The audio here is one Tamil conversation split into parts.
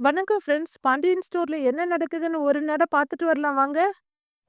வணக்கம் ஃப்ரெண்ட்ஸ் பாண்டியன் ஸ்டோர்ல என்ன நடக்குதுன்னு ஒரு நட பார்த்துட்டு வரலாம். வாங்க.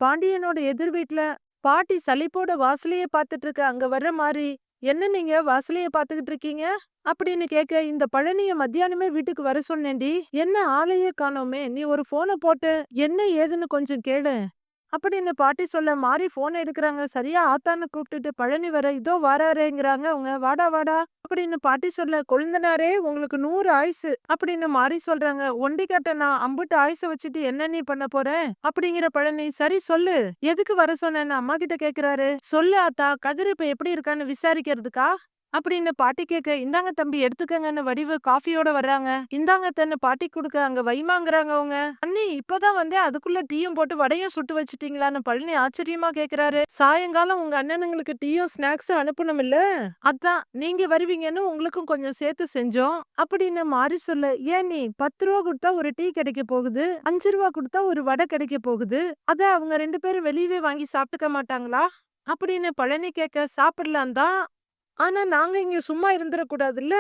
பாண்டியனோட எதிர் வீட்ல பாட்டி சலிப்போட வாசலையே பார்த்துட்டு இருக்க. அங்க வர்ற மாதிரி என்ன நீங்க வாசலையே பார்த்துக்கிட்டு இருக்கீங்க? அப்படின்னு கேட்க இந்த பழனிய மத்தியானமே வீட்டுக்கு வர சொன்னேன்டி. என்ன ஆளையே காணோமே. நீ ஒரு போனை போட்டு என்ன ஏதுன்னு கொஞ்சம் கேளு. அப்படின்னு பாட்டி சொல்ல மாறி ஃபோன் எடுக்கிறாங்க. சரியா ஆத்தான்னு கூப்பிட்டுட்டு பழனி வர இதோ வராருங்கிறாங்க அவங்க. வாடா வாடா அப்படின்னு பாட்டி சொல்ல கொழுந்தனாரே உங்களுக்கு நூறு ஆயுசு அப்படின்னு மாறி சொல்றாங்க. ஒண்டி கட்ட நான் அம்புட்டு ஆயுச வச்சுட்டு என்ன நீ பண்ண போறேன் அப்படிங்கிற பழனி சரி சொல்லு. எதுக்கு வர சொன்னேன்னு அம்மா கிட்ட கேக்குறாரு? சொல்லு ஆத்தா கதிர் இப்ப எப்படி இருக்கான்னு விசாரிக்கிறதுக்கா? அப்படின்னு பாட்டி கேட்க இந்தாங்க தம்பி எடுத்துக்கங்கன்னு வடிவு காஃபியோட வர்றாங்க. இந்தாங்க தன்னு பாட்டி கொடுக்க அங்க வைமாங்கிறாங்க அவங்க. அண்ணி இப்பதான் வந்து அதுக்குள்ள டீயும் போட்டு வடையும் சுட்டு வச்சுட்டீங்களான்னு பழனி ஆச்சரியமா கேக்குறாரு. சாயங்காலம் உங்க அண்ணனுங்களுக்கு டீயும் ஸ்நாக்ஸும் அனுப்பணும் இல்ல? அதான் நீங்க வருவீங்கன்னு உங்களுக்கும் கொஞ்சம் சேர்த்து செஞ்சோம். அப்படின்னு மாறி சொல்ல ஏன் நீ பத்து ரூபா கொடுத்தா ஒரு டீ கிடைக்க போகுது அஞ்சு ரூபா கொடுத்தா ஒரு வடை கிடைக்க போகுது. அத அவங்க ரெண்டு பேரும் வெளியவே வாங்கி சாப்பிட்டுக்க மாட்டாங்களா? அப்படின்னு பழனி கேட்க சாப்பிடலாம் தான் ஆனா நாங்க இங்க சும்மா இருந்துடக்கூடாதுல்ல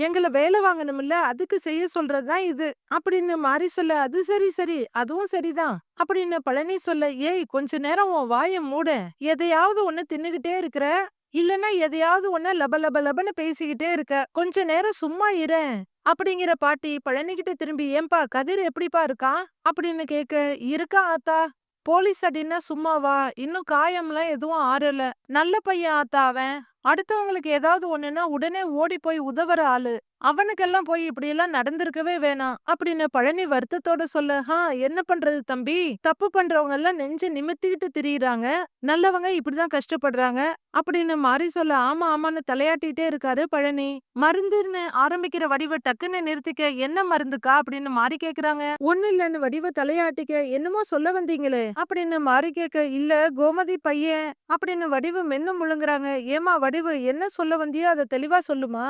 எங்கள வேலை வாங்கணும்ல? அதுக்கு செய்ய சொல்றதுதான் இது. அப்படின்னு மாறி சொல்ல அது சரி சரி. அதுவும் சரிதான். அப்படின்னு பழனி சொல்ல ஏய் கொஞ்ச நேரம் உன் வாயை மூட. எதையாவது ஒண்ணு தின்னுகிட்டே இருக்கிற இல்லனா எதையாவது ஒண்ணு லப லப லபன்னு பேசிக்கிட்டே இருக்க. கொஞ்ச நேரம் சும்மா இரு. அப்படிங்கிற பாட்டி பழனிகிட்ட திரும்பி ஏன்பா கதிர் எப்படிப்பா இருக்கான் அப்படின்னு கேக்க இருக்கா ஆத்தா. போலீஸ் அடின்னா சும்மாவா? இன்னும் காயம்லாம் எதுவும் ஆறல. நல்ல பையன் ஆத்தா அவன். அடுத்தவங்களுக்கு ஏதாவது ஒண்ணுன்னா உடனே ஓடி போய் உதவுற ஆளு. அவனுக்கெல்லாம் போய் இப்படி எல்லாம் நடந்திருக்கவே வேணாம். அப்படின்னு பழனி வருத்தத்தோட சொல்ல ஹா என்ன பண்றது தம்பி? தப்பு பண்றவங்க எல்லாம் நெஞ்சு நிமித்திக்கிட்டு திரியுறாங்க. நல்லவங்க இப்படிதான் கஷ்டப்படுறாங்க. அப்படின்னு மாறி சொல்ல ஆமா ஆமான்னு தலையாட்டிட்டே இருக்காரு பழனி. மருந்துன்னு ஆரம்பிக்கிற வடிவ டக்குன்னு நிறுத்திக்க என்ன மருந்துக்கா? அப்படின்னு மாறி கேக்குறாங்க. ஒண்ணு இல்லன்னு வடிவ தலையாட்டிக்க என்னமோ சொல்ல வந்தீங்களே. அப்படின்னு மாறி கேக்க இல்ல கோமதி பையன். அப்படின்னு வடிவு மென்னு முழுங்குறாங்க. ஏமா வடிவு என்ன சொல்ல வந்தியோ அதை தெளிவா சொல்லுமா?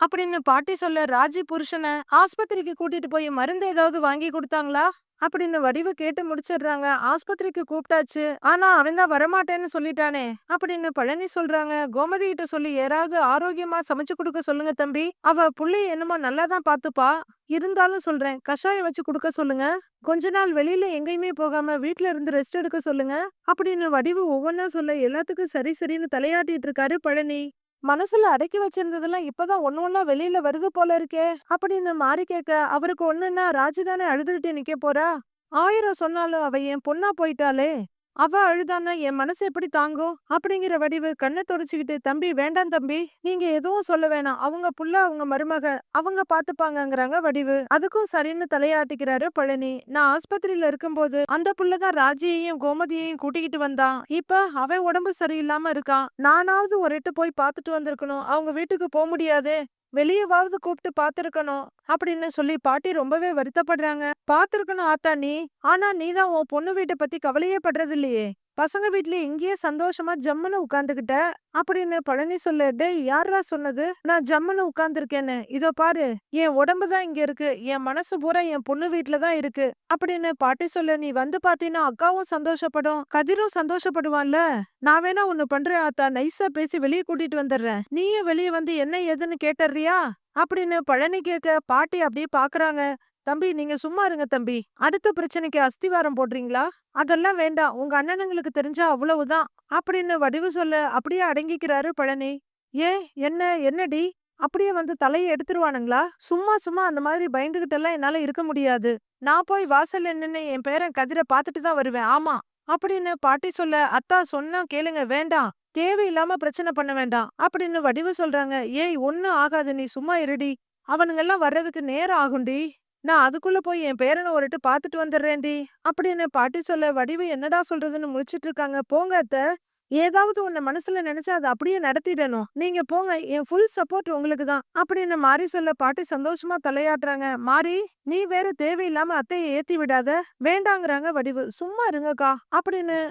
அப்படின்னு பாட்டி சொல்ல ராஜி புருஷனை ஆஸ்பத்திரிக்கு கூட்டிட்டு போய் மருந்து ஏதாவது வாங்கி கொடுத்தாங்களா? அப்படின்னு வடிவு கேட்டு முடிச்சிடுறாங்க. ஆஸ்பத்திரிக்கு கூப்பிட்டாச்சு. ஆனா அவன் தான் வரமாட்டேன்னு சொல்லிட்டானே. அப்படின்னு பழனி சொல்றாங்க. கோமதி கிட்ட சொல்லி யாராவது ஆரோக்கியமா சமைச்சு கொடுக்க சொல்லுங்க தம்பி. அவ புள்ளைய என்னமோ நல்லா தான் பாத்துப்பா. இருந்தாலும் சொல்றேன். கஷாயம் வச்சு கொடுக்க சொல்லுங்க. கொஞ்ச நாள் வெளியில எங்கேயுமே போகாம வீட்டுல இருந்து ரெஸ்ட் எடுக்க சொல்லுங்க. அப்படின்னு வடிவு ஒவ்வொன்னா சொல்ல எல்லாத்துக்கும் சரி சரின்னு தலையாட்டிட்டு இருக்காரு பழனி. மனசுல அடக்கி வச்சிருந்ததெல்லாம் இப்பதான் ஒண்ணு ஒண்ணா வெளியில வருது போல இருக்கே. அப்படின்னு மாறி கேட்க அவருக்கு ஒண்ணுன்னா ராஜி தானே அழுதுகிட்டு நிக்க போறா? ஆயிரம் சொன்னாலும் அவ என் பொண்ணா போயிட்டாளே. அவ அழுதானா என் மனசு எப்படி தாங்கும்? அப்படிங்கிற வடிவு கண்ணை தொடச்சுக்கிட்டு தம்பி வேண்டாம் தம்பி நீங்க எதுவும் சொல்ல வேணாம். அவங்க புள்ள அவங்க மருமக அவங்க பாத்துப்பாங்கங்கறாங்க வடிவு. அதுக்கும் சரின்னு தலையாட்டிக்கிறாரு பழனி. நான் ஆஸ்பத்திரியில இருக்கும்போது அந்த புள்ளதான் ராஜியையும் கோமதியையும் கூட்டிக்கிட்டு வந்தான் இப்ப அவன் உடம்பு சரியில்லாம இருக்கான் நானாவது ஒரு எட்டு போய் பாத்துட்டு வந்திருக்கணும். அவங்க வீட்டுக்கு போக முடியாது. வெளியவாவது கூப்பிட்டு பார்த்துருக்கணும் அப்படின்னு சொல்லி பாட்டி ரொம்பவே வருத்தப்படுறாங்க. பார்த்துருக்கணும் ஆத்தா நீ. ஆனா நீதான் உன் பொண்ணு வீட்டை பத்தி கவலையே படுறது இல்லையே பசங்க வீட்ல இங்கேயே சந்தோஷமா ஜம்முன்னு உட்காந்துக்கிட்ட அப்படின்னு பழனி சொல்ல டேய் யாரா சொன்னது? நான் ஜம்முன்னு உட்கார்ந்துருக்கேன்னு இதோ பாரு என் உடம்பு தான் இங்க இருக்கு. என் மனசு பூரா என் பொண்ணு வீட்டுல தான் இருக்கு. அப்படின்னு பாட்டி சொல்ல நீ வந்து பாத்தீங்கன்னா அக்காவும் சந்தோஷப்படும் கதிரும் சந்தோஷப்படுவான்ல. நான் வேணா ஒண்ணு பண்றேன் ஆத்தா நைஸா பேசி வெளியே கூட்டிட்டு வந்துடுறேன். நீயும் வெளியே வந்து என்ன ஏதுன்னு கேட்டுறியா? அப்படின்னு பழனி கேட்க பாட்டி அப்படியே பாக்குறாங்க. தம்பி நீங்க சும்மா இருங்க தம்பி. அடுத்த பிரச்சனைக்கு அஸ்திவாரம் போடுறீங்களா? அதெல்லாம் வேண்டாம். உங்க அண்ணனுங்களுக்கு தெரிஞ்சா அவ்வளவுதான். அப்படின்னு வடிவு சொல்ல அப்படியே அடங்கிக்கிறாரு பழனி. ஏ என்ன என்னடி அப்படியே வந்து தலையை எடுத்துருவானுங்களா? சும்மா சும்மா அந்த மாதிரி பயந்துகிட்டு எல்லாம் என்னால இருக்க முடியாது. நான் போய் வாசல் நின்னு என் பேரன் கதிரை பார்த்துட்டு தான் வருவேன். ஆமா. அப்படின்னு பாட்டி சொல்ல அத்தா சொன்னா கேளுங்க வேண்டாம். தேவையில்லாம பிரச்சனை பண்ண வேண்டாம். அப்படின்னு வடிவு சொல்றாங்க. ஏய் ஒன்னும் ஆகாது. நீ சும்மா இருடி. அவனுங்கெல்லாம் வர்றதுக்கு நேரம் ஆகும்டி. நான் அதுக்குள்ள போய் என் பேரனை ஒருட்டு பார்த்துட்டு பாத்துட்டு வந்துடுறேன்டி அப்படின்னு பாட்டி சொல்ல வடிவு என்னடா சொல்றதுன்னு முடிச்சிட்டு இருக்காங்க. போங்க அத்த. ஏதாவது உன்னை மனசுல நினைச்சா அதை அப்படியே நடத்திடணும். நீங்க போங்க. என் ஃபுல் சப்போர்ட் உங்களுக்கு தான் அப்படின்னு மாறி சொல்ல பாட்டி சந்தோஷமா தலையாட்டுறாங்க. மாறி நீ வேற தேவையில்லாம அத்தையை ஏத்தி விடாத. வேண்டாங்கிறாங்க வடிவு. சும்மா இருங்கக்கா அப்படின்னு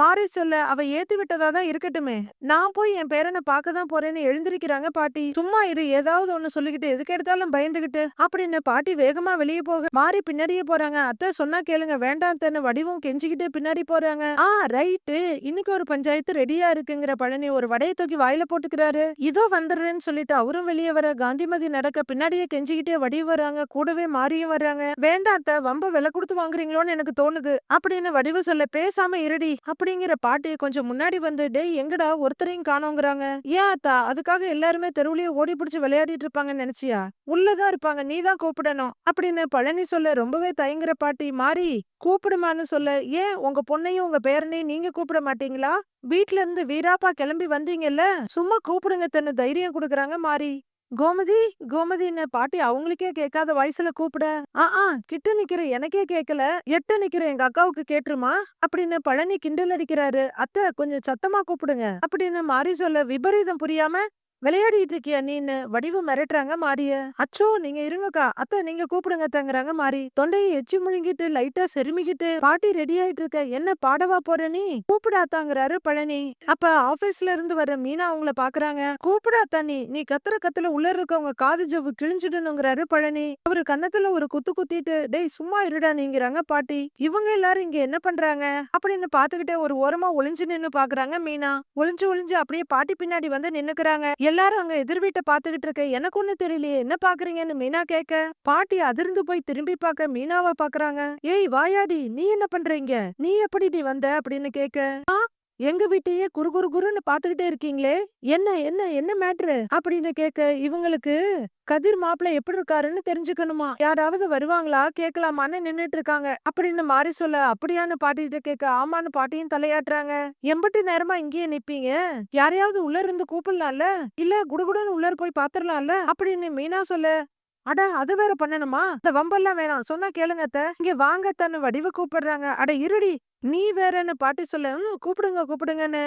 மாறி சொல்ல அவ ஏத்தி விட்டதா தான் இருக்கட்டுமே. நான் போய் என் பேரனை பார்க்க தான் போறேன்னு எழுந்திருக்கிறாங்க பாட்டி. சும்மா இரு ஏதாவது ஒண்ணு சொல்லிக்கிட்டு எதுக்கு எடுத்தாலும் பயந்துகிட்டு அப்படின்னு பாட்டி வேகமா வெளியே போக மாறி பின்னாடியே போறாங்க. அத்தை சொன்னா கேளுங்க வேண்டாம் தன்னு வடிவும் கெஞ்சிக்கிட்டு பின்னாடி போறாங்க. ஆ ரைட்டு. இன்னைக்கு ஒரு பஞ்சாயத்து ரெடியா இருக்குங்கிற பழனி ஒரு வடையை தூக்கி வாயில போட்டுக்கிறாரு. இதோ வந்துடுறேன்னு சொல்லிட்டு அவரும் வெளியே வர காந்திமதி நடக்க பின்னாடியே கெஞ்சிக்கிட்டே வடி வராங்க. கூடவே மாறியும் வர்றாங்க வேண்டாம் அத்தை வம்ப விலை கொடுத்து வாங்குறீங்களோன்னு எனக்கு தோணுது அப்படின்னு வடிவு சொல்ல பேசாம இருடி அப்படிங்கிற பாட்டி கொஞ்சம் முன்னாடி வந்து டேய் எங்கடா ஒருத்தரையும் காணோங்கிறாங்க? ஏன் அத்தா? அதுக்காக எல்லாருமே தெருவுலயே ஓடி பிடிச்சு விளையாடிட்டு இருப்பாங்கன்னு நினைச்சியா? உள்ளதான் இருப்பாங்க. நீ தான் கூப்பிடணும். அப்படின்னு பழனி சொல்ல ரொம்பவே தயங்குற பாட்டி மாறி கூப்பிடுமான்னு சொல்ல. ஏன் உங்க பொண்ணையும் உங்க பேரனையும் நீங்க கூப்பிட மாட்டீங்களா? வீட்ல இருந்து வீராப்பா கிளம்பி வந்தீங்கல்ல? சும்மா கூப்பிடுங்க தன்னு தைரியம் கொடுக்குறாங்க மாறி. கோமதி கோமதின்னு பாட்டி அவங்களுக்கே கேட்காத வயசுல கூப்பிட. ஆ ஆ கிட்ட நிக்கிற எனக்கே கேக்கல எட்ட நிக்கிற எங்க அக்காவுக்கு கேட்டுருமா? அப்படின்னு பழனி கிண்டல் அடிக்கிறாரு. அத்தை கொஞ்சம் சத்தமா கூப்பிடுங்க. அப்படின்னு மாறி சொல்ல விபரீதம் புரியாம விளையாடிட்டு இருக்கியா நீன்னு வடிவு மிரட்டுறாங்க மாரிய. அச்சோ நீங்க இருங்கக்கா. அத்தை நீங்க கூப்பிடுங்க தங்குறாங்க மாறி தொண்டையை எச்சி முழுங்கிட்டு லைட்டா செருமிக்கிட்டு பாட்டி ரெடி ஆயிட்டு இருக்க. என்ன பாடவா போற நீ? கூப்பிடாத்தாங்கிறாரு பழனி. அப்ப ஆபீஸ்ல இருந்து வர மீனா அவங்கள பாக்குறாங்க. கூப்பிடாத்தா நீ நீ கத்துற கத்துல உள்ள இருக்கவங்க காது ஜவ்வு கிழிஞ்சிடணுங்கிறாரு பழனி. அவரு கன்னத்துல ஒரு குத்து குத்திட்டு டேய் சும்மா இருடா நீங்கிறாங்க பாட்டி. இவங்க எல்லாரும் இங்க என்ன பண்றாங்க? அப்படின்னு பாத்துக்கிட்டே ஒரு ஓரமா ஒளிஞ்சு நின்னு பாக்குறாங்க மீனா. ஒளிஞ்சு ஒளிஞ்சு அப்படியே பாட்டி பின்னாடி வந்து நின்னுக்குறாங்க. எல்லாரும் அங்க எதிர் வீட்டை பாத்துக்கிட்டு இருக்க எனக்கு ஒண்ணு தெரியலையே என்ன பாக்குறீங்கன்னு மீனா கேட்க பாட்டி அதிர்ந்து போய் திரும்பி பார்க்க மீனாவை பாக்குறாங்க. ஏய் வாயாடி நீ என்ன பண்றீங்க? நீ எப்படி நீ வந்த? அப்படின்னு கேட்க எங்க வீட்டையே குறு குறு குருன்னு பாத்துக்கிட்டே இருக்கீங்களே? என்ன என்ன என்ன மேட்ரு? அப்படின்னு கேட்க இவங்களுக்கு கதிர் மாப்பிள்ள எப்படி இருக்காருன்னு தெரிஞ்சுக்கணுமா? யாராவது வருவாங்களா? கேட்கலாமான்னு நின்னுட்டு இருக்காங்க. அப்படின்னு மாறி சொல்ல அப்படியான்னு பாட்டிகிட்ட கேட்க ஆமான்னு பாட்டியும் தலையாட்டுறாங்க. எம்பட்டு நேரமா இங்கேயே நிப்பீங்க? யாரையாவது உள்ள இருந்து கூப்பிடலாம்ல? இல்ல குடுகுடுன்னு உள்ளர் போய் பாத்துரலாம்ல? அப்படின்னு மீனா சொல்ல அட அது வேற பண்ணணுமா? இந்த வம்பெல்லாம் வேணாம். சொன்னா கேளுங்கத்த இங்க வாங்க தன்னு வடிவ கூப்பிடுறாங்க. அட இருடி. நீ வேறன்னு பாட்டி சொல்ல கூப்பிடுங்க கூப்பிடுங்கன்னு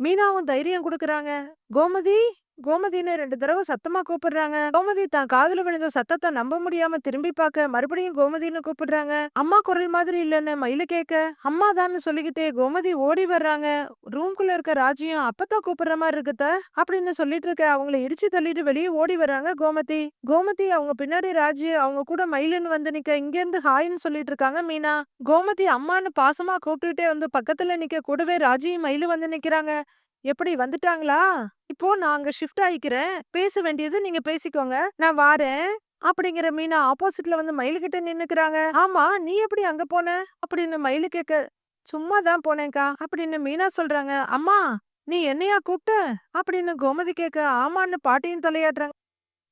மீனாவும் தைரியம் கொடுக்கறாங்க. கோமதி? கோமதின்னு ரெண்டு தடவை சத்தமா கூப்பிடுறாங்க. கோமதி தான் காதுல விழுந்த சத்தத்தை நம்ப முடியாம திரும்பி பார்க்க மறுபடியும் கோமதின்னு கூப்பிடுறாங்க. அம்மா குரல் மாதிரி இல்லைன்னு மயில கேட்க அம்மாதான்னு சொல்லிக்கிட்டே கோமதி ஓடி வர்றாங்க. ரூம்குள்ள இருக்க ராஜியும் அப்பதான் கூப்பிடுற மாதிரி இருக்குத்த அப்படின்னு சொல்லிட்டு இருக்க அவங்கள இடிச்சு தள்ளிட்டு வெளியே ஓடி வர்றாங்க கோமதி. கோமதி அவங்க பின்னாடி ராஜி அவங்க கூட மயிலுன்னு வந்து நிக்க இங்க இருந்து ஹாய்ன்னு சொல்லிட்டு இருக்காங்க மீனா. கோமதி அம்மான்னு பாசமா கூப்பிட்டுட்டே வந்து பக்கத்துல நிக்க கூடவே ராஜியும் மயிலு வந்து நிக்கிறாங்க. எப்படி வந்துட்டாங்களா? இப்போ நான் அங்க ஷிஃப்ட் ஆயிக்கிறேன். பேச வேண்டியது நீங்க பேசிக்கோங்க. நான் வாரேன். அப்படிங்கிற மீனா ஆப்போசிட்ல வந்து மயில் கிட்ட நின்னுக்கிறாங்க. ஆமா நீ எப்படி அங்க போன? அப்படின்னு மயில் கேக்க சும்மா தான் போனேன்க்கா. அப்படின்னு மீனா சொல்றாங்க. அம்மா நீ என்னையா கூப்பிட்ட? அப்படின்னு கோமதி கேக்க ஆமான்னு பாட்டியும் தலையாடுறாங்க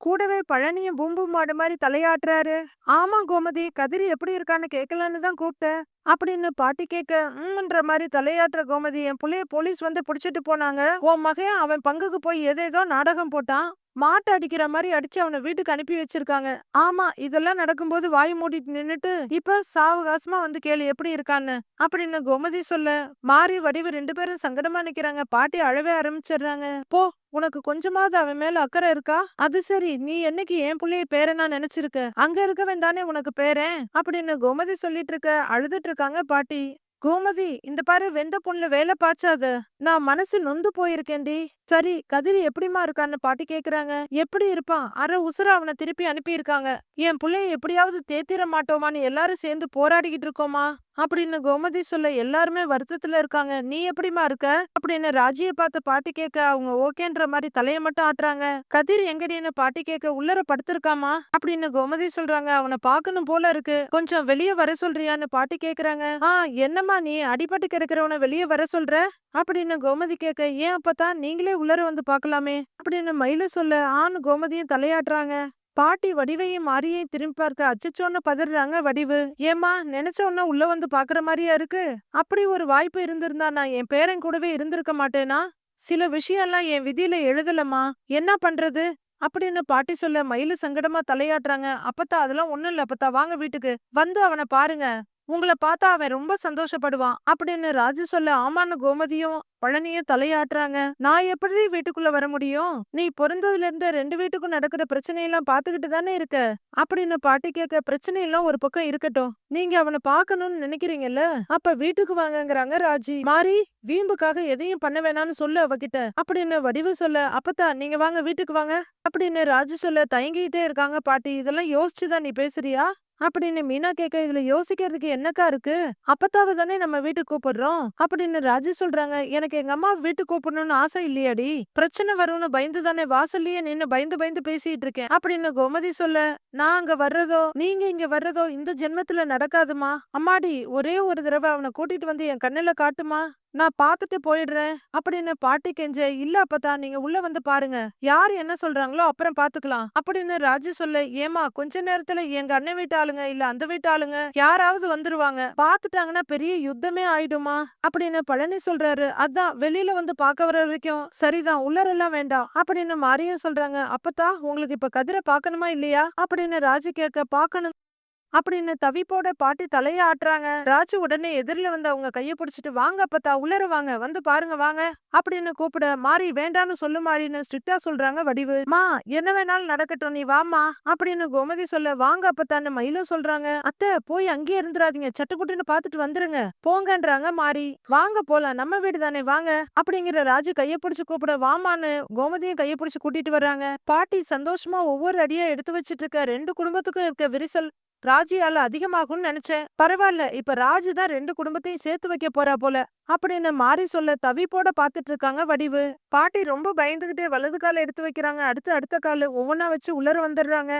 கூடவே பழனியும் பூம்பு மாடு மாதிரி தலையாட்டுறாரு. ஆமா கோமதி கதிரி எப்படி இருக்கான்னு கேட்கலான்னு தான் கூப்பிட்டேன் அப்படின்னு பாட்டி கேட்க உம்ன்ற மாதிரி தலையாட்டுற கோமதி என் புள்ளைய போலீஸ் வந்து பிடிச்சிட்டு போனாங்க. உன் மகன் அவன் பங்குக்கு போய் எதேதோ நாடகம் போட்டான். மாட்டை அடிக்கிற மாதிரி அடிச்சு அவனை வீட்டுக்கு அனுப்பி வச்சிருக்காங்க. ஆமா இதெல்லாம் நடக்கும்போது வாய் மூடிட்டு நின்னுட்டு இப்ப சாவகாசமா வந்து கேளு எப்படி இருக்கான்னு? அப்படின்னு கோமதி சொல்ல மாறி வடிவு ரெண்டு பேரும் சங்கடமா நிக்கிறாங்க. பாட்டி அழவே ஆரம்பிச்சிடுறாங்க. போ உனக்கு கொஞ்சமாவது அவன் மேல அக்கறை இருக்கா? அது சரி. நீ என்னைக்கு என் புள்ளைய பேரனா நினைச்சிருக்க? அங்க இருக்கவன் தானே உனக்கு பேரன்? அப்படின்னு கோமதி சொல்லிட்டு இருக்க அழுதுட்டு இருக்காங்க பாட்டி. கோமதி இந்த பாரு வெந்த பொண்ணுல வேலை பாய்ச்சாத நான் மனசு நொந்து போயிருக்கேன்டி. சரி கதிரி எப்படிமா இருக்கான்னு பாட்டி கேக்குறாங்க. எப்படி இருப்பான் அரை உசுர அவனை திருப்பி அனுப்பியிருக்காங்க. என் புள்ளைய எப்படியாவது தேத்திர மாட்டோமான்னு எல்லாரும் சேர்ந்து போராடிக்கிட்டு இருக்கோமா? அப்படின்னு கோமதி சொல்ல எல்லாருமே வருத்தத்துல இருக்காங்க. நீ எப்படிமா இருக்க? அப்படின்னு ராஜிய பார்த்து பாட்டி கேட்க அவங்க ஓகேன்ற மாதிரி தலைய மட்டும் ஆட்டுறாங்க. கதிர் எங்கடின்னு பாட்டி கேட்க உள்ளர படுத்திருக்காமா? அப்படின்னு கோமதி சொல்றாங்க. அவனை பார்க்கணும் போல இருக்கு. கொஞ்சம் வெளியே வர சொல்றியான்னு பாட்டி கேக்குறாங்க. ஆ என்னம்மா நீ அடிபட்டு கிடக்குறவன வெளியே வர சொல்ற? அப்படின்னு கோமதி கேட்க ஏன் அப்பதான் நீங்களே உள்ளர வந்து பார்க்கலாமே? அப்படின்னு மயில சொல்ல ஆண் கோமதியும் தலையாட்டுறாங்க. பாட்டி வடிவையும் மாரியையும் திரும்பி பார்க்க அச்சச்சோன்னு பதறாங்க வடிவு. ஏமா நினைச்ச உடனே உள்ள வந்து பாக்குற மாதிரியா இருக்கு? அப்படி ஒரு வாய்ப்பு இருந்திருந்தா நான் என் பேரன் கூடவே இருந்திருக்க மாட்டேனா? சில விஷயம்லாம் என் விதியில எழுதலம்மா. என்ன பண்றது? அப்படின்னு பாட்டி சொல்ல மயிலு சங்கடமா தலையாட்டுறாங்க. அப்பத்தா அதெல்லாம் ஒண்ணும் இல்ல அப்பத்தா வாங்க வீட்டுக்கு. வந்து அவனை பாருங்க. உங்கள பார்த்தா அவன் ரொம்ப சந்தோஷப்படுவான். அப்படின்னு ராஜு சொல்ல ஆமான்னு கோமதியும் பழனியும் தலையாட்டுறாங்க. நான் எப்படி வீட்டுக்குள்ள வர முடியும்? நீ பிறந்ததுல இருந்து ரெண்டு வீட்டுக்கும் நடக்கிற பிரச்சனையெல்லாம் பாத்துக்கிட்டு தானே இருக்க? அப்படின்னு பாட்டி கேட்க பிரச்சனை எல்லாம் ஒரு பக்கம் இருக்கட்டும். நீங்க அவனை பாக்கணும்னு நினைக்கிறீங்கல்ல? அப்ப வீட்டுக்கு வாங்கங்கறாங்க ராஜி. மாறி வீம்புக்காக எதையும் பண்ண வேணாம்னு சொல்லு அவகிட்ட. அப்படின்னு வடிவு சொல்ல அப்பத்தா நீங்க வாங்க வீட்டுக்கு வாங்க. அப்படின்னு ராஜு சொல்ல தயங்கிட்டே இருக்காங்க பாட்டி. இதெல்லாம் யோசிச்சுதான் நீ பேசுறியா? அப்படின்னு மீனா கேட்க இதுல யோசிக்கிறதுக்கு என்னக்கா இருக்கு? அப்பத்தாவ தானே நம்ம வீட்டுக்கு கூப்பிடுறோம். அப்படின்னு ராஜு சொல்றாங்க. எனக்கு எங்க அம்மா வீட்டுக்கு கூப்பிடணும்னு ஆசை இல்லையாடி? பிரச்சனை வரும்னு பயந்து தானே வாசல்லயே நின்னு பயந்து பயந்து பேசிட்டு இருக்கேன். அப்படின்னு கோமதி சொல்ல நான் அங்க வர்றதோ நீங்க இங்க வர்றதோ இந்த ஜென்மத்துல நடக்காதுமா? அம்மாடி ஒரே ஒரு தடவை அவனை கூட்டிட்டு வந்து என் கண்ணுல காட்டுமா? நான் பார்த்துட்டு போயிடுறேன் அப்படின்னு பாட்டி கெஞ்ச இல்ல அப்பதா நீங்க உள்ள வந்து பாருங்க. யார் என்ன சொல்றாங்களோ அப்புறம் பாத்துக்கலாம் அப்படின்னு ராஜு சொல்ல ஏமா கொஞ்ச நேரத்துல எங்க அண்ணன் வீட்டு ஆளுங்க இல்ல அந்த வீட்டு ஆளுங்க யாராவது வந்துருவாங்க. பாத்துட்டாங்கன்னா பெரிய யுத்தமே ஆயிடுமா? அப்படின்னு பழனி சொல்றாரு. அதான் வெளியில வந்து பாக்க வர வரைக்கும் சரிதான் உள்ளரெல்லாம் வேண்டாம். அப்படின்னு மாரியும் சொல்றாங்க. அப்பதா உங்களுக்கு இப்ப கதிரை பாக்கணுமா இல்லையா? அப்படின்னு ராஜு கேட்க பாக்கணும் அப்படின்னு தவிப்போட பாட்டி தலைய ஆட்டுறாங்க. ராஜு உடனே எதிரில வந்து அவங்க கைய பிடிச்சிட்டு வாங்க அப்பத்தா உள்ளர வாங்க வந்து பாருங்க வாங்க அப்படின்னு கூப்பிட மாறி வேண்டான்னு சொல்லு மாறின்னு ஸ்ட்ரிக்டா சொல்றாங்க வடிவு. மா என்ன வேணாலும் நடக்கட்டும் நீ வாமா அப்படின்னு கோமதி சொல்ல வாங்க அப்பத்தான்னு மயிலும் சொல்றாங்க. அத்தை போய் அங்கேயே இருந்துராதீங்க சட்டுப்புட்டுன்னு பாத்துட்டு வந்துருங்க போங்கன்றாங்க மாறி. வாங்க போலாம் நம்ம வீடு தானே வாங்க அப்படிங்கிற ராஜு கைய பிடிச்சு கூப்பிட வாமான்னு கோமதியும் கைய பிடிச்சு கூட்டிட்டு வர்றாங்க. பாட்டி சந்தோஷமா ஒவ்வொரு அடியா எடுத்து வச்சிட்டு இருக்க ரெண்டு குடும்பத்துக்கும் இருக்க விரிசல் ராஜியால அதிகமாகும்னு நினைச்சேன். பரவாயில்ல இப்ப ராஜு தான் ரெண்டு குடும்பத்தையும் சேர்த்து வைக்க போறா போல. அப்படின்னு மாறி சொல்ல தவிப்போட பாத்துட்டு இருக்காங்க வடிவு. பாட்டி ரொம்ப பயந்துகிட்டே வலது கால எடுத்து வைக்கிறாங்க. அடுத்து அடுத்த காலு ஒவ்வொன்னா வச்சு உள்ளர வந்துடுறாங்க.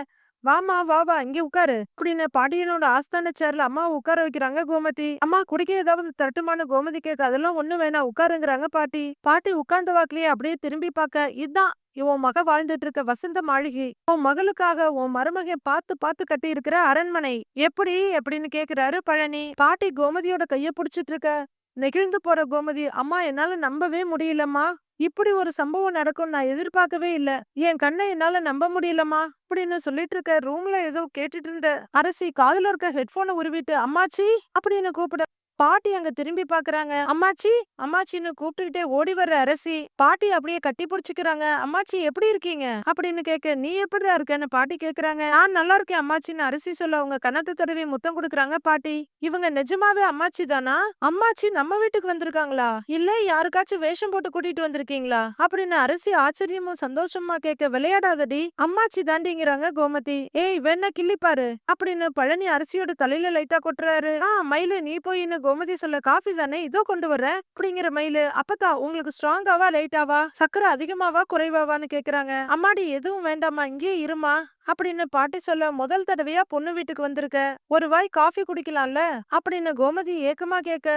வாமா வா வா இங்க உட்காரு அப்படின்னு பாட்டியனோட ஆஸ்தான சேர்ல அம்மா உட்கார வைக்கிறாங்க கோமதி. அம்மா குடிக்க ஏதாவது தட்டுமான கோமதி கேட்க அதெல்லாம் ஒண்ணு வேணாம் உட்காருங்கிறாங்க பாட்டி. பாட்டி உட்கார்ந்த வாக்கிலேயே அப்படியே திரும்பி பார்க்க இதுதான் உன் மக வாழ்ந்துட்டு இருக்க வசந்த மாளிகை. உன் மகளுக்காக உன் மருமகை பார்த்து பார்த்து கட்டி இருக்கிற அரண்மனை. எப்படி? அப்படின்னு கேக்குறாரு பழனி. பாட்டி கோமதியோட கைய புடிச்சிட்டு இருக்க. நெகிழ்ந்து போற கோமதி அம்மா என்னால நம்பவே முடியலம்மா. இப்படி ஒரு சம்பவம் நடக்கும் நான் எதிர்பார்க்கவே இல்ல. என் கண்ணை என்னால நம்ப முடியலம்மா. அப்படின்னு சொல்லிட்டு இருக்க ரூம்ல ஏதோ கேட்டுட்டு இருந்த அரசி காதுல இருக்க ஹெட்போனை உருவிட்டு அம்மாச்சி அப்படின்னு கூப்பிட பாட்டி அங்க திரும்பி பாக்குறாங்க. அம்மாச்சி அம்மாச்சின்னு கூப்பிட்டுக்கிட்டே ஓடி வர்ற அரசி பாட்டி அப்படியே கட்டி புடிச்சுக்கிறாங்க. அம்மாச்சி எப்படி இருக்கீங்க? அப்படின்னு கேட்க நீ எப்படி இருக்கன்னு பாட்டி கேக்குறாங்க. நான் நல்லா இருக்கேன் அம்மாச்சின்னு அரசி சொல்ல அவங்க கன்னத்தை தடவி முத்தம் கொடுக்குறாங்க பாட்டி. இவங்க நிஜமாவே அம்மாச்சி தானா? அம்மாச்சி நம்ம வீட்டுக்கு வந்திருக்காங்களா? இல்ல யாருக்காச்சும் வேஷம் போட்டு கூட்டிட்டு வந்திருக்கீங்களா? அப்படின்னு அரசி ஆச்சரியமும் சந்தோஷமா கேட்க விளையாடாதடி. அம்மாச்சி தாண்டிங்கிறாங்க கோமதி. ஏய் வேணா கிள்ளிப்பாரு அப்படின்னு பழனி அரசியோட தலையில லைட்டா கொட்டுறாரு. ஆ மயிலு நீ போயின்னு கோமதி சொல்ல காஃபி தானே இதோ கொண்டு வர்றேன் அப்படிங்கிற மயிலு அப்பதா உங்களுக்கு ஸ்ட்ராங்காவா லைட்டாவா சக்கரை அதிகமாவா குறைவாவான்னு கேக்குறாங்க. அம்மாடி எதுவும் வேண்டாமா இங்கே இருமா அப்படின்னு பாட்டி சொல்ல முதல் தடவையா பொண்ணு வீட்டுக்கு வந்திருக்க. ஒரு வாய் காஃபி குடிக்கலாம்ல அப்படின்னு கோமதி ஏக்கமா கேட்க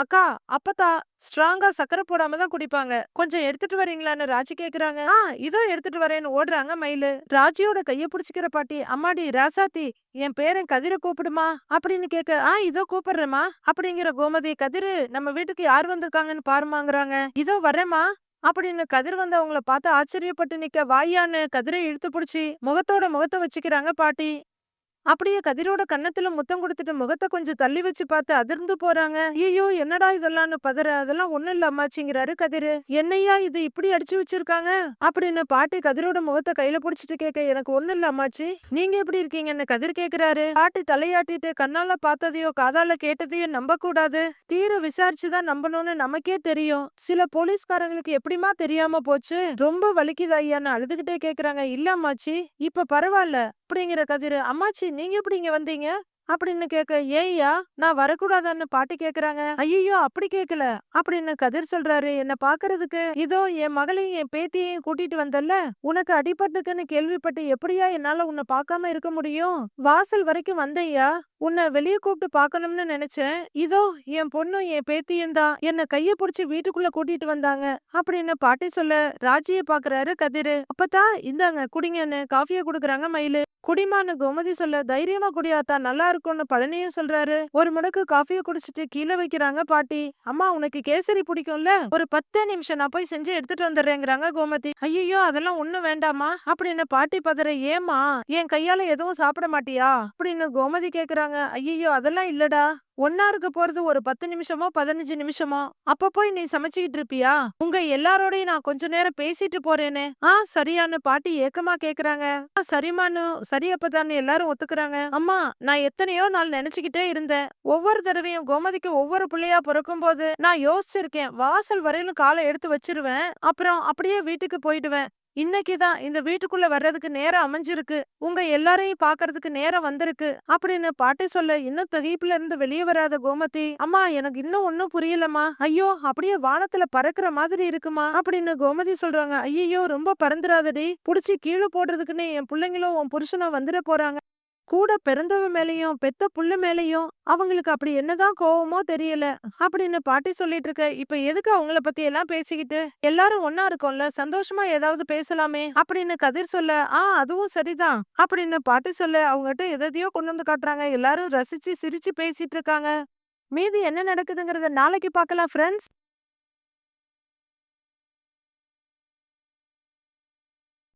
அக்கா அப்பத்தா ஸ்ட்ராங்கா சக்கரை போடாம தான் குடிப்பாங்க. கொஞ்சம் எடுத்துட்டு வரீங்களான்னு ராஜி கேக்குறாங்க. ஆ இதோ எடுத்துட்டு வரேன்னு ஓடுறாங்க மயிலு. ராஜியோட கைய புடிச்சுக்கிற பாட்டி அம்மாடி ராசாத்தி என் பேரன் கதிர கூப்பிடுமா? அப்படின்னு கேட்க ஆ இதோ கூப்பிடுறேமா அப்படிங்கிற கோமதி கதிரு நம்ம வீட்டுக்கு யார் வந்திருக்காங்கன்னு பாருமாங்கிறாங்க. இதோ வரேம்மா அப்படின்னு கதிர் வந்து அவங்கள பார்த்து ஆச்சரியப்பட்டு நிக்க வாயான்னு கதிரை இழுத்து பிடிச்சி முகத்தோட முகத்தை வச்சுக்கிறாங்க பாட்டி. அப்படியே கதிரோட கன்னத்துல முத்தம் கொடுத்துட்டு முகத்தை கொஞ்சம் தள்ளி வச்சு பார்த்து அதிர்ந்து போறாங்க. ஐயோ என்னடா இதெல்லாம்னு பதற? அதெல்லாம் ஒண்ணும் இல்ல அம்மாச்சிங்கிறாரு கதிரு. என்னையா இது இப்படி அடிச்சு வச்சிருக்காங்க? அப்படின்னு பாட்டி கதிரோட முகத்தை கையில புடிச்சிட்டு கேட்க எனக்கு ஒண்ணும் இல்ல அம்மாச்சி. நீங்க எப்படி இருக்கீங்கன்னு கதிர் கேக்குறாரு. பாட்டி தலையாட்டிட்டு கண்ணால பார்த்ததையோ காதால கேட்டதையோ நம்ப கூடாது தீர விசாரிச்சுதான் நம்பணும்னு நமக்கே தெரியும். சில போலீஸ்காரங்களுக்கு எப்படிமா தெரியாம போச்சு? ரொம்ப வலிக்குது ஐயான்னு அழுதுகிட்டே கேக்குறாங்க. இல்ல அம்மாச்சி இப்ப பரவாயில்ல அப்படிங்கிற கதிர் அம்மாச்சி நீங்க எப்படி இங்க வந்தீங்க? அப்படின்னு கேட்க ஏய்யா நான் வரக்கூடாதான்னு பாட்டி கேக்குறாங்க. ஐயோ அப்படி கேக்கல. அப்படின்னு கதிர் சொல்றாரு என்ன பாக்குறதுக்கு இதோ என் மகளையும் என் பேத்தியையும் கூட்டிட்டு வந்தல்ல? உனக்கு அடிபட்டுக்குன்னு கேள்விப்பட்டு எப்படியா என்னால உன்னை பார்க்காம இருக்க முடியும்? வாசல் வரைக்கும் வந்தையா உன்னை வெளிய கூப்பிட்டு பார்க்கணும்னு நினைச்சேன். இதோ என் பொண்ணும் என் பேத்தியும் தான். என்ன கைய புடிச்சு வீட்டுக்குள்ள கூட்டிட்டு வந்தாங்க. அப்படின்னு பாட்டி சொல்ல ராஜிய பாக்குறாரு கதிரு. அப்பதான் இந்தாங்க குடிங்கன்னு காஃபிய குடுக்குறாங்க மயிலு. குடிமான்னு கோமதி சொல்ல தைரியமா குடியாத்தா நல்லா இருக்கும்னு பழனியும் சொல்றாரு. ஒரு முடக்கு காஃபிய குடிச்சிட்டு கீழே வைக்கிறாங்க பாட்டி. அம்மா உனக்கு கேசரி பிடிக்கும்ல? ஒரு பத்து நிமிஷம் நான் போய் செஞ்சு எடுத்துட்டு வந்துடுறேங்கிறாங்க கோமதி. ஐயோ அதெல்லாம் ஒண்ணும் வேண்டாமா அப்படின்னு பாட்டி பதற ஏமா என் கையால எதுவும் சாப்பிட மாட்டியா? அப்படின்னு கோமதி கேக்குறாங்க. ஐயோ அதெல்லாம் இல்லடா. ஒன்னா இருக்க போறது ஒரு பத்து நிமிஷமோ பதினஞ்சு நிமிஷமோ? அப்ப போய் நீ சமைச்சுக்கிட்டு இருப்பியா? உங்க எல்லாரோடையும் நான் கொஞ்ச நேரம் பேசிட்டு போறேனே. ஆ சரியான்னு பாட்டி ஏக்கமா கேக்குறாங்க. "ஆ, சரிம்மான்னு சரி அப்பதான்னு எல்லாரும் ஒத்துக்குறாங்க. அம்மா நான் எத்தனையோ நாள் நினைச்சுக்கிட்டே இருந்தேன். ஒவ்வொரு தடவையும் கோமதிக்கு ஒவ்வொரு பிள்ளையா பிறக்கும் போது நான் யோசிச்சிருக்கேன். வாசல் வரையிலும் காலை எடுத்து வச்சிருவேன். அப்புறம் அப்படியே வீட்டுக்கு போயிடுவேன். இன்னைக்கு தான் இந்த வீட்டுக்குள்ள வர்றதுக்கு நேரம் அமைஞ்சிருக்கு. உங்க எல்லாரையும் பாக்குறதுக்கு நேரம் வந்திருக்கு. அப்படின்னு பாட்டி சொல்ல இன்னும் திகைப்புல இருந்து வெளியே வராத கோமதி அம்மா எனக்கு இன்னும் ஒன்னும் புரியலம்மா. ஐயோ அப்படியே வானத்துல பறக்குற மாதிரி இருக்குமா? அப்படின்னு கோமதி சொல்றாங்க. ஐயோ ரொம்ப பறந்துடாதடி புடிச்சு கீழே போடுறதுக்குன்னு என் பிள்ளைங்களும் உன் புருஷனும் வந்துட போறாங்க. கூட பிறந்தவ மேலயும் பெத்த புள்ள மேலயும் அவங்களுக்கு அப்படி என்னதான் கோவமோ தெரியல அப்படின்னு பாட்டி சொல்லிட்டு இருக்க இப்ப எதுக்கு அவங்கள பத்தி எல்லாம் பேசிக்கிட்டு எல்லாரும் ஒன்னா இருக்கோம்ல சந்தோஷமா ஏதாவது பேசலாமே அப்படின்னு கதிர் சொல்ல ஆ அதுவும் சரிதான் அப்படின்னு பாட்டி சொல்ல அவங்ககிட்ட எதையோ கொண்டு வந்து காட்டுறாங்க. எல்லாரும் ரசிச்சு சிரிச்சு பேசிட்டு இருக்காங்க. மீதி என்ன நடக்குதுங்கறத நாளைக்கு பார்க்கலாம் ஃப்ரெண்ட்ஸ்